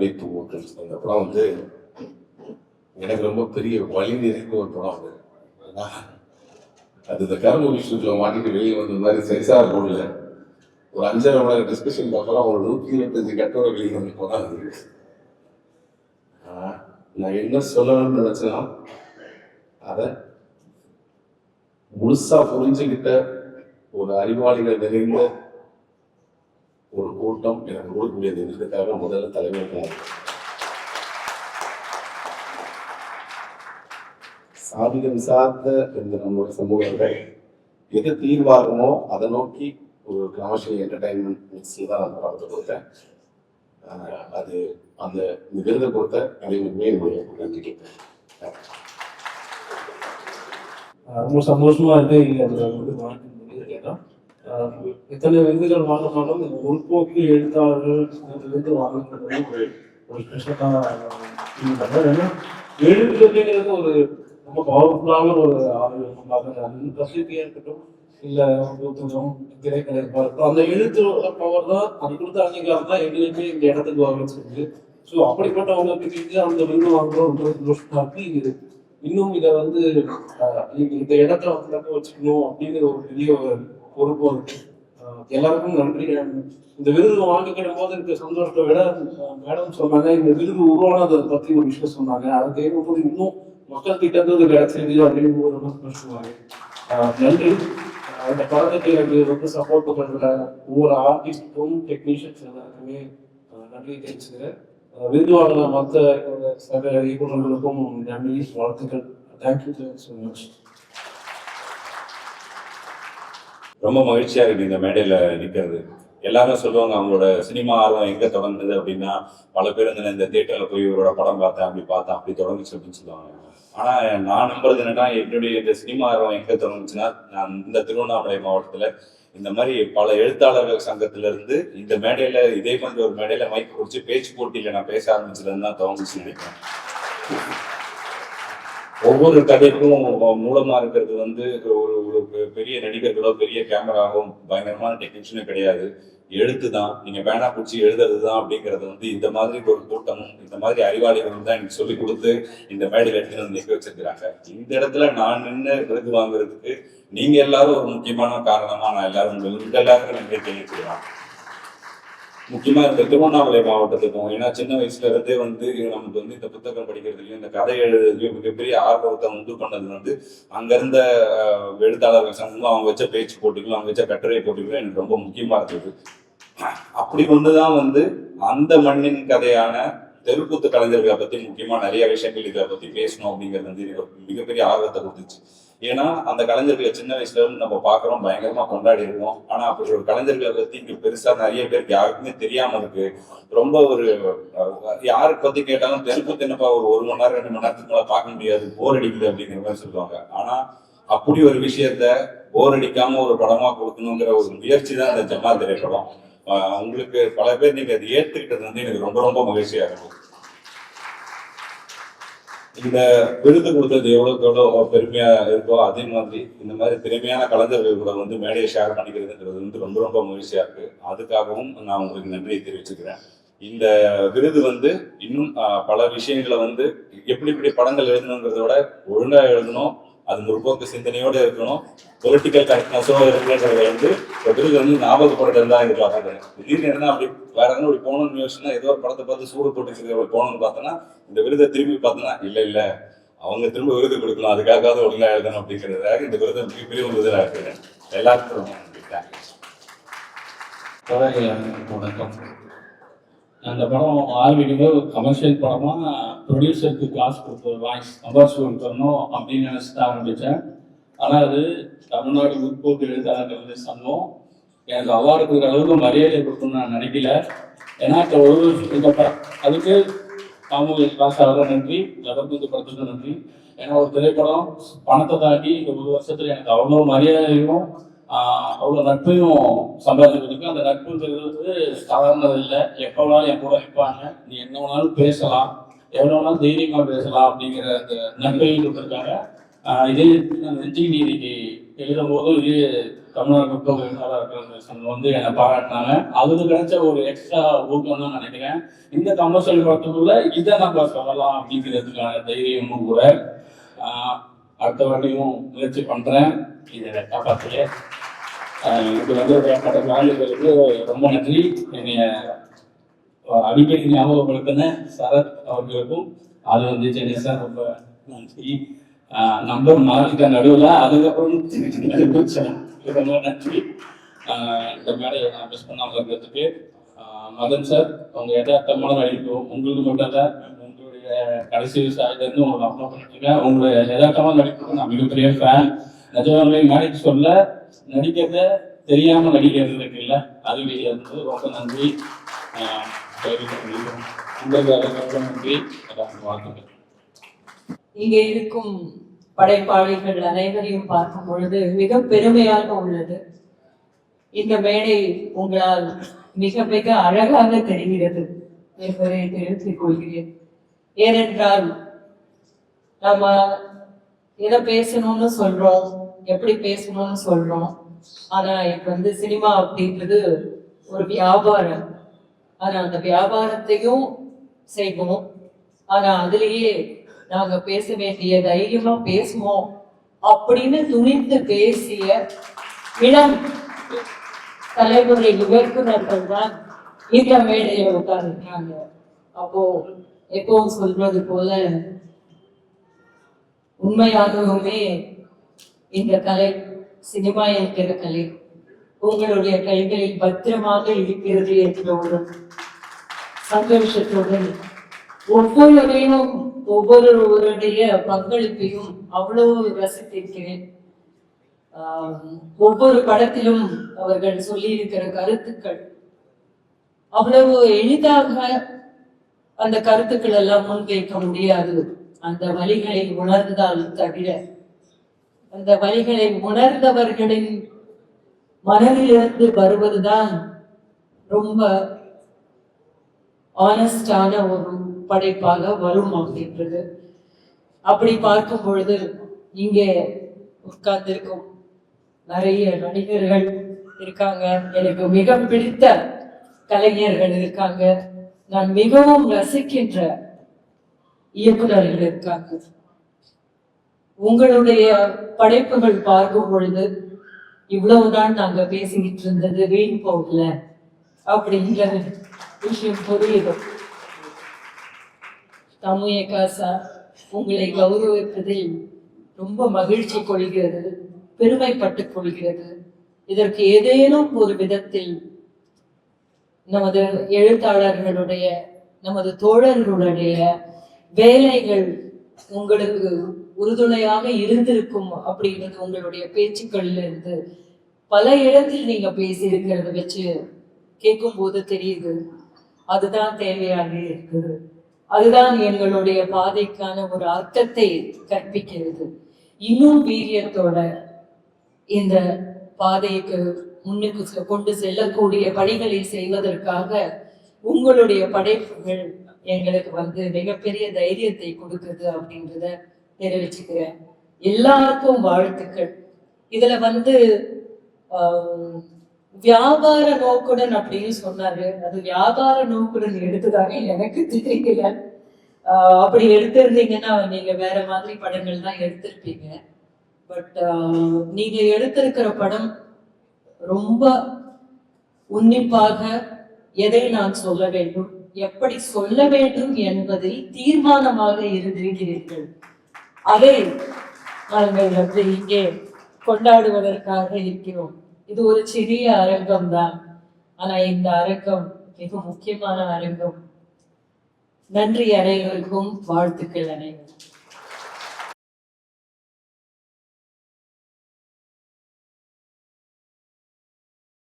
நிலவை தூவங்கள் அந்த படம் வந்து எனக்கு ரொம்ப பெரிய வழி நிறைந்த ஒரு படம் அது. அது இந்த கரும்பு விஷயத்துல மாட்டிட்டு வெளியே வந்த மாதிரி சென்சார் போடல. ஒரு அஞ்சரை மணி நேரம் டிஸ்கஷனுக்கு அப்புறம் ஒரு நூற்றி இருபத்தஞ்சு கட்டோட வெளியே வந்து போனால் அது. நான் என்ன சொல்லணும்னு நினைச்சேன்னா அதை முழுசா புரிஞ்சுக்கிட்ட ஒரு அறிவாளிகள் நிறைந்த கூட்டம் எனக்கு கொடுக்கக்கூடியது. இதுக்காக முதல்ல தலைமை சாதிகம் சார்ந்த இந்த நம்முடைய சமூகங்கள் எது தீர்வாகுமோ அதை நோக்கி ஒரு கமர்ஷியல் என்டர்டைன்மெண்ட் மிக்ஸில் தான் நான் படத்தை கொடுத்தேன். அது அந்த இந்த விருதை கொடுத்த அனைவருமே என்னுடைய நன்றி கேட்டேன் ரொம்ப சந்தோஷமா இருக்கு. இங்க அந்த வந்து வாங்கிட்டு முடியுது கேட்டா ஆஹ் இத்தனை விருதுகள் வாங்கினாலும் இந்த முற்போக்கு எழுத்தாளர்கள் இந்த விருது வாங்கினது ஒரு ஒரு ஸ்பெஷலான ஏன்னா ஒரு ரொம்ப பவர்ஃபுல்லான ஒரு ஆர்வம் பார்க்குறாங்க அது பிரசித்தியாக இருக்கட்டும் இல்லை புத்தகம் திரைக்கதை இருக்கட்டும் அந்த எழுத்து பவர் தான் அது கொடுத்த அங்கீகாரம் தான் எங்களுக்கு இந்த இடத்துக்கு வாங்கன்னு சொல்லுது ஸோ அப்படிப்பட்டவங்களுக்கு செஞ்சு அந்த விருது வாங்குறோம் ரொம்ப இருக்கு இது இன்னும் இதை வந்து இந்த- இடத்த வந்து வச்சுக்கணும் அப்படிங்கிற ஒரு பெரிய ஒரு பொறுப்பும். எல்லாருக்கும் நன்றி. இந்த விருது வாங்கிக்கிடும் போது இருக்க சந்தோஷத்தை விட மேடம் சொன்னாங்க இந்த விருது உருவானதை பத்தி ஒரு விஷயம் சொன்னாங்க. அதை கேட்கும்போது இன்னும் மக்கள் கிட்ட இருந்து கிடைச்சிருக்கு அப்படின்னு ஒரு ரொம்ப சந்தோஷமாங்க நன்றி. அந்த படத்துக்கு எனக்கு ரொம்ப சப்போர்ட் பண்ணுற ஒவ்வொரு ஆர்டிஸ்டுக்கும் டெக்னீஷியன்ஸ் எல்லாருக்குமே நன்றி தெரிவிச்சுக்கிறேன். விருது வாங்கின மற்ற என்னோட சக இயக்குநர்களுக்கும் நன்றி வாழ்த்துக்கள். தேங்க்யூ ஸோ மச் ரொம்ப மகிழ்ச்சியா இருக்கு இந்த மேடையில நிக்கிறது. எல்லாரும் சொல்லுவாங்க அவங்களோட சினிமா ஆர்வம் எங்க தொடங்குது அப்படின்னா பல பேர் நான் இந்த தியேட்டர்ல போய் இவரோட படம் பார்த்தேன் அப்படி பார்த்தேன் அப்படி தொடங்குச்சு அப்படின்னு சொல்லுவாங்க. ஆனா நான் நம்புறது என்னன்னா என்னுடைய இந்த சினிமா ஆர்வம் எங்க தொடங்குச்சுன்னா நான் இந்த திருவண்ணாமலை மாவட்டத்துல இந்த மாதிரி பல எழுத்தாளர்கள் சங்கத்துல இருந்து இந்த மேடையில இதே மாதிரி ஒரு மேடையில மைக் குடிச்சு பேச்சு போட்டியில நான் பேச ஆரம்பிச்சதுன்னு தான் துவங்குச்சுன்னு நினைக்கிறேன். ஒவ்வொரு கதைக்கும் மூலமா இருக்கிறது வந்து ஒரு ஒரு பெரிய நடிகர்களோ பெரிய கேமராவோ பயங்கரமான டெக்னீஷியனும் கிடையாது. எழுத்து தான் நீங்க பேனா பிடிச்சி எழுதுறது தான் அப்படிங்கறது வந்து இந்த மாதிரி ஒரு கூட்டமும் இந்த மாதிரி அறிவாளிகளும் தான் எனக்கு சொல்லி கொடுத்து இந்த மேடையில் எடுத்துட்டு வந்து நிற்க வச்சிருக்கிறாங்க. இந்த இடத்துல நான் நின்று விருது வாங்குறதுக்கு நீங்க எல்லாரும் ஒரு முக்கியமான காரணமா நான் எல்லாரும் உங்க எல்லாருக்கும் நன்றி தெரிவிச்சுக்கிறேன். முக்கியமா இந்த திருவண்ணாமலை மாவட்டத்துக்கும் ஏன்னா சின்ன வயசுல இருந்தே வந்து நமக்கு வந்து இந்த புத்தகம் படிக்கிறதுலயும் இந்த கதை எழுதுறதுலயும் மிகப்பெரிய ஆர்வத்தை உண்டு பண்ணது வந்து அங்க இருந்த எழுத்தாளர்கள் சங்கமும் அவங்க வச்ச பேச்சு போட்டிகளும் அவங்க வச்ச கட்டுரை போட்டிகளும் எனக்கு ரொம்ப முக்கியமா இருந்தது. அப்படி கொண்டுதான் வந்து அந்த மண்ணின் கதையான தெருக்கூத்து கலைஞர்களை பத்தி முக்கியமா நிறைய விஷயங்கள் இதை பத்தி பேசணும் அப்படிங்கிறது வந்து மிகப்பெரிய ஆர்வத்தை கொடுத்துச்சு. ஏன்னா அந்த கலைஞர்களை சின்ன வயசுல இருந்து நம்ம பாக்குறோம் பயங்கரமா கொண்டாடி இருக்கோம் ஆனா அப்படி ஒரு கலைஞர்களை பத்தி இங்க பெருசா நிறைய பேருக்கு யாருக்குமே தெரியாம இருக்கு. ரொம்ப ஒரு யாருக்கு பத்தி கேட்டாலும் தெருப்பு தென்னப்பா ஒரு ஒரு மணி நேரம் ரெண்டு மணி நேரத்துக்கு மேல பார்க்க முடியாது. போர் அடிக்குது அப்படிங்கிற மாதிரி சொல்லுவாங்க. ஆனா அப்படி ஒரு விஷயத்த போர் அடிக்காம ஒரு படமா கொடுக்கணுங்கிற ஒரு முயற்சி தான் அந்த ஜமா திரைப்படம். உங்களுக்கு பல பேர் நீங்க அதை ஏத்துக்கிட்டது வந்து எனக்கு ரொம்ப ரொம்ப மகிழ்ச்சியா இருக்கும் இந்த விருது கொடுத்தது எவ்வளோக்கு எவ்வளவு பெருமையா இருக்கோ அதே மாதிரி இந்த மாதிரி திறமையான கலைஞர்கள் கூட வந்து மேடையை ஷேர் பண்ணிக்கிறதுங்கிறது வந்து ரொம்ப ரொம்ப மகிழ்ச்சியா இருக்கு. அதுக்காகவும் நான் உங்களுக்கு நன்றியை தெரிவிச்சுக்கிறேன். இந்த விருது வந்து இன்னும் பல விஷயங்களை வந்து எப்படி எப்படி படங்கள் எழுதணுங்கிறத விட ஒழுங்கா எழுதணும் அது முற்போக்கு சிந்தனையோடு இருக்கணும். பொலிட்டிக்கல் கரெக்ட்னஸோட இருக்குங்கிறத வந்து இந்த வந்து வந்து ஞாபகப்படுறது தான் எதிர்பார்க்குறேன் திடீர்னு என்ன அப்படி வேற எதுவும் அப்படி போகணும்னு யோசிச்சுன்னா ஏதோ ஒரு படத்தை பார்த்து சூடு போட்டு போகணும்னு பார்த்தோன்னா இந்த விருதை திரும்பி பார்த்தோன்னா இல்லை இல்லை அவங்க திரும்ப விருது கொடுக்கணும் அதுக்காக ஒழுங்காக எழுதணும் அப்படிங்கிறதுக்காக இந்த விருதை மிகப்பெரிய ஒரு விருதாக இருக்கிறேன் எல்லாருக்கும் வணக்கம் அந்த படம் ஆரம்பிக்கும் போது கமர்ஷியல் படமா ப்ரொடியூசருக்கு காசு கொடுத்து வாய்ஸ் சம்பாரிச்சு தரணும் அப்படின்னு நினச்சிட்டு தான் ஆரம்பித்தேன் ஆனால் அது தமிழ்நாடு உட்போக்கு எழுத்தாளர்கள் சங்கம் எனக்கு அவார்டு கொடுக்குற அளவுக்கு மரியாதை கொடுக்கணும்னு நான் நினைக்கல. ஏன்னா இப்போ ஒரு இந்த படம் அதுக்கு தாமூக காசாக நன்றி லெவர்ந்து படத்துக்கு நன்றி. ஏன்னா ஒரு திரைப்படம் பணத்தை தாண்டி இந்த ஒரு வருஷத்துல எனக்கு அவ்வளோ மரியாதையும் அவ்வளோ நட்பையும் சம்பாதிக்கிறதுக்கு அந்த நட்புங்கிறது சாதாரணது இல்லை. எப்போ வேணாலும் என் கூட வைப்பாங்க நீ என்ன வேணாலும் பேசலாம். எவ்வளோ வேணாலும் தைரியமாக பேசலாம் அப்படிங்கிற அந்த நட்பையும் கொடுத்துருக்காங்க. இதே நான் நெஞ்சி நீதிக்கு எழுதும் போது இதே தமிழ்நாடு முப்பது எழுத்தாளர்கள் வந்து என்னை பாராட்டினாங்க. அதுக்கு கிடைச்ச ஒரு எக்ஸ்ட்ரா ஊக்கம் தான் நினைக்கிறேன். இந்த கமர்ஷியல் படத்துக்குள்ள இதை நம்ம சொல்லலாம் அப்படிங்கிறதுக்கான தைரியமும் கூட அடுத்த வாட்டியும் முயற்சி பண்றேன். இதை காப்பாற்றுங்க இது வந்து ஏற்பட்ட காரியங்களுக்கு ரொம்ப நன்றி. என்னைய அடிக்கடி ஞாபகப்படுத்தின சரத் அவர்களுக்கும் அது வந்து சென்னை சார் ரொம்ப நன்றி. நம்பர் மாறிட்ட நடுவில் அதுக்கப்புறம் ரொம்ப நன்றி. இந்த மேடையை நான் மிஸ் பண்ணாமல் இருக்கிறதுக்கு. மதன் சார் உங்க எதார்த்தமான நடிப்பு உங்களுக்கு மட்டும் தான். உங்களுடைய கடைசி விவசாயத்துலேருந்து உங்களை அப்ளோ பண்ணிருக்கேன் உங்களுடைய எதார்த்தமாக நடிப்புக்கு நான் மிகப்பெரிய ஃபேன் நிஜமாவே மேடைக்கு சொல்ல நடிக்கிறத தெரியாமல் நடிக்கிறது இருக்குல்ல அது இருந்து ரொம்ப நன்றி. உங்களுக்கு வாழ்த்துக்கள் இங்கே இருக்கும் படைப்பாளிகள் அனைவரையும் பார்க்கும் பொழுது மிக பெருமையாக உள்ளது. இந்த மேடை உங்களால் மிக மிக அழகாக தெரிகிறது என்பதை தெரிவித்துக் கொள்கிறேன். ஏனென்றால் நம்ம எதை பேசணும்னு சொல்றோம் எப்படி பேசணும்னு சொல்றோம் ஆனா இப்ப வந்து சினிமா அப்படின்றது ஒரு வியாபாரம். ஆனா அந்த வியாபாரத்தையும் செய்வோம். ஆனா அதுலயே நாங்க பேச வேண்டிய தைரியமா பேசுவோம் அப்படின்னு துணிந்து பேசிய இளம் தலைமுறை இயக்குநர்கள் தான் இந்த மேடையில உட்கார்ந்துருக்காங்க. அப்போ எப்பவும் சொல்றது போல உண்மையாகவுமே இந்த கலை சினிமா என்கிற கலை உங்களுடைய கைகளில் பத்திரமாக இருக்கிறது என்ற ஒரு சந்தோஷத்துடன் ஒவ்வொருவரையும் ஒவ்வொருவருடைய பங்களிப்பையும் அவ்வளவு ரசித்திருக்கிறேன். ஒவ்வொரு படத்திலும் அவர்கள் சொல்லியிருக்கிற கருத்துக்கள் அவ்வளவு எளிதாக அந்த கருத்துக்கள் எல்லாம் முன்வைக்க முடியாது. அந்த வழிகளை உணர்ந்தால் தவிர அந்த வழிகளை உணர்ந்தவர்களின் மனதிலிருந்து வருவதுதான் ரொம்ப ஆனஸ்டான ஒரு படைப்பாக வரும் அப்படின்றது அப்படி பார்க்கும் பொழுது இங்கே உட்கார்ந்திருக்கும் நிறைய நடிகர்கள் இருக்காங்க. எனக்கு மிக பிடித்த கலைஞர்கள் இருக்காங்க. நான் மிகவும் ரசிக்கின்ற இயக்குனர்கள் இருக்காங்க. உங்களுடைய படைப்புகள் பார்க்கும் பொழுது இவ்வளவுதான் நாங்க பேசிக்கிட்டு இருந்தது வீண் போகல அப்படிங்கிற விஷயம் புரியுது. தமிழக காசா உங்களை கௌரவிப்பதில் ரொம்ப மகிழ்ச்சி கொள்கிறது பெருமைப்பட்டுக் கொள்கிறது. இதற்கு ஏதேனும் ஒரு விதத்தில் நமது எழுத்தாளர்களுடைய நமது தோழர்களுடைய வேலைகள் உங்களுக்கு உறுதுணையாக இருந்திருக்கும் அப்படிங்கிறது உங்களுடைய பேச்சுக்கள்ல இருந்து பல இடத்தில் நீங்க பேசி இருக்கிறத வச்சு கேட்கும் போது தெரியுது. அதுதான் தேவையாக இருக்குது. அதுதான் எங்களுடைய பாதைக்கான ஒரு அர்த்தத்தை கற்பிக்கிறது. இன்னும் வீரியத்தோட இந்த பாதைக்கு முன்னுக்கு கொண்டு செல்லக்கூடிய பணிகளை செய்வதற்காக உங்களுடைய படைப்புகள் எங்களுக்கு வந்து மிகப்பெரிய தைரியத்தை கொடுக்குது அப்படின்றத தெரிவிச்சுக்கிறேன். எல்லாருக்கும் வாழ்த்துக்கள். இதுல வந்து வியாபார நோக்குடன் அப்படின்னு சொன்னாரு. அது வியாபார நோக்குடன் எடுத்ததாக எனக்கு தெரியல. அப்படி எடுத்திருந்தீங்கன்னா நீங்க வேற மாதிரி படங்கள் தான் எடுத்திருப்பீங்க. பட் நீங்க எடுத்திருக்கிற படம் ரொம்ப உன்னிப்பாக எதை நான் சொல்ல வேண்டும்? எப்படி சொல்ல வேண்டும் என்பதை தீர்மானமாக இருந்திருக்கிறீர்கள் அதை நாங்கள் வந்து இங்கே கொண்டாடுவதற்காக இருக்கிறோம். இது ஒரு சிறிய அரங்கம் தான். ஆனா இந்த அரங்கம் மிக முக்கியமான அரங்கம். நன்றி அனைவருக்கும் வாழ்த்துக்கள் அனைவரும்